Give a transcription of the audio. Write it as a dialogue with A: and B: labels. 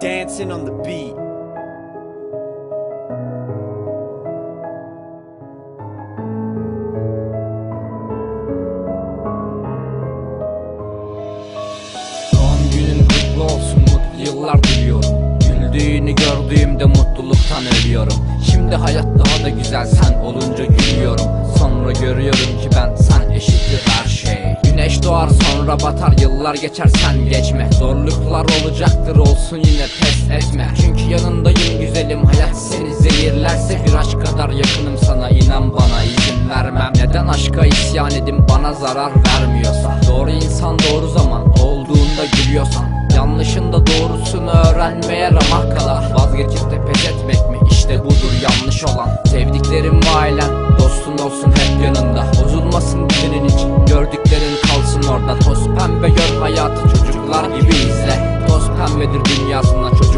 A: Dancing on the beat.
B: Doğum günün kutlu olsun mutlu yıllar diliyorum. Güldüğünü gördüğümde mutluluktan ölüyorum. Şimdi hayat daha da güzel sen olunca gülüyorum. Sonra görüyorum ki ben sen sonra batar yıllar geçer sen geçme. Zorluklar olacaktır olsun yine pes etme. Çünkü yanındayım güzelim hayat seni zehirlerse Bir aşk kadar yakınım sana. İnan bana izin vermem. Neden aşka isyan edim bana zarar vermiyorsa Doğru insan doğru zaman olduğunda gülüyorsan. Yanlışın da doğrusunu öğrenmeye ramak kadar. Vazgeçip de pes etmek mi? İşte budur yanlış olan. Sevdiklerin ve ailen dostun olsun hep yanında dünyasından çok